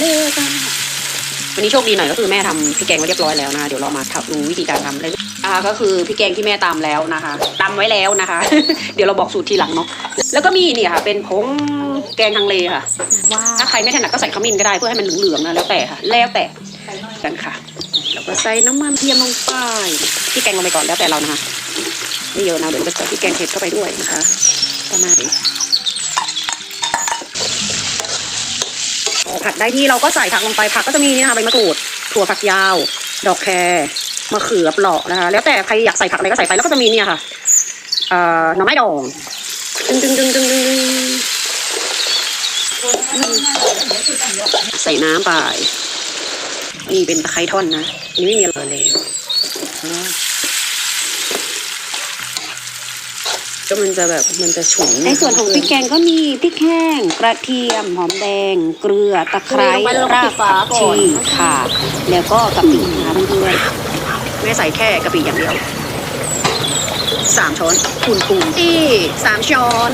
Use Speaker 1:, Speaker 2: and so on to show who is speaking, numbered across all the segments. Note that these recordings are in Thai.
Speaker 1: เลยค่ะวันนี้โชคดีหน่อยก็คือแม่ทำพริกแกงไว้เรียบร้อยแล้วนะคะเดี๋ยวเรามาทำดูวิธีการทำเลยอ่าก็คือพริกแกงที่แม่ตำแล้วนะคะตำไว้แล้วนะคะ เดี๋ยวเราบอกสูตรทีหลังเนาะแล้วก็มีเนี่ยค่ะ เป็นผงแกงทางเลค่ะ
Speaker 2: ว้า
Speaker 1: ถ้าใครไม่ถนัดก็ใส่ขมิ้นก็ได้เพื่อให้มันเหลืองๆนะแล้วแต่ค่ะ แล้วแต่กันค่ะแล้วก็ใส่น้ำมันเทียมลงไปพี่แกงลงไปก่อนแล้วแต่เรานะคะไม่เยอะนะเดี๋ยวจะใส่พี่แกงเผ็ดเข้าไปด้วยนะคะประมาณนี้ ผัดได้ที่เราก็ใส่ผักลงไปผักก็จะมีนี่นะคะใบมะกรูดถั่วฝักยาว ดอกแครมะเขือเปราะนะคะ แล้วแต่ใครอยากใส่ผักอะไรก็ใส่ไปแล้วก็จะมีเนี่ยค่ะเอ่อหน่อไม้ดองดึงดึงดึงดึงดึงใส่น้ำไปนี่เป็นตะไคร้ท่อนนะนนี้ไม่มีอะไรเลยอ่า ก็มันจะแบบมันจะฉุน
Speaker 2: ในส่วนของพริกแกงก็มีพริกแห้งกระเทียมหอมแดง เกลือตะไคร้รากผักชีค่ะ แล้วก็กะปินะคะเพื่อน
Speaker 1: ไม่ใส่แค่กะปิอย่างเดียวสามช้อนคูณคูณที่สามช้อน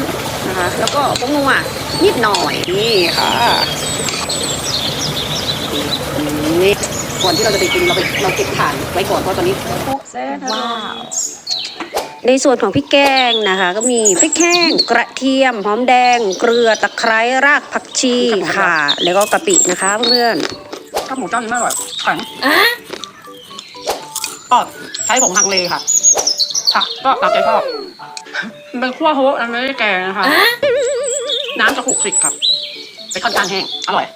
Speaker 1: นะคะ แล้วก็พวกนัวนิดหน่อยนี่ค่ะนี่ก่อนที่เราจะไปกินเราไปเราเก็บถ่านไว้ก่อนเพราะตอนนี้
Speaker 2: ๆว้าว ในส่วนของพริกแกงนะคะ ก็มีพริกแห้งกระเทียมหอมแดง เกลือตะไคร้รากผักชีค่ะ แล้วก็กะปินะคะเพื่อน
Speaker 1: ข้าวหมูเจ้านี้ไม่อร่อยแข็งก็ใช้ผงฮังเลค่ะผักก็ตามใจชอบมันเป็นขั้วโฮะมันไม่ได้แกงนะคะ น้ำจะขลุกคลิกครับเป็นค่อนข้างแห้งอร่อย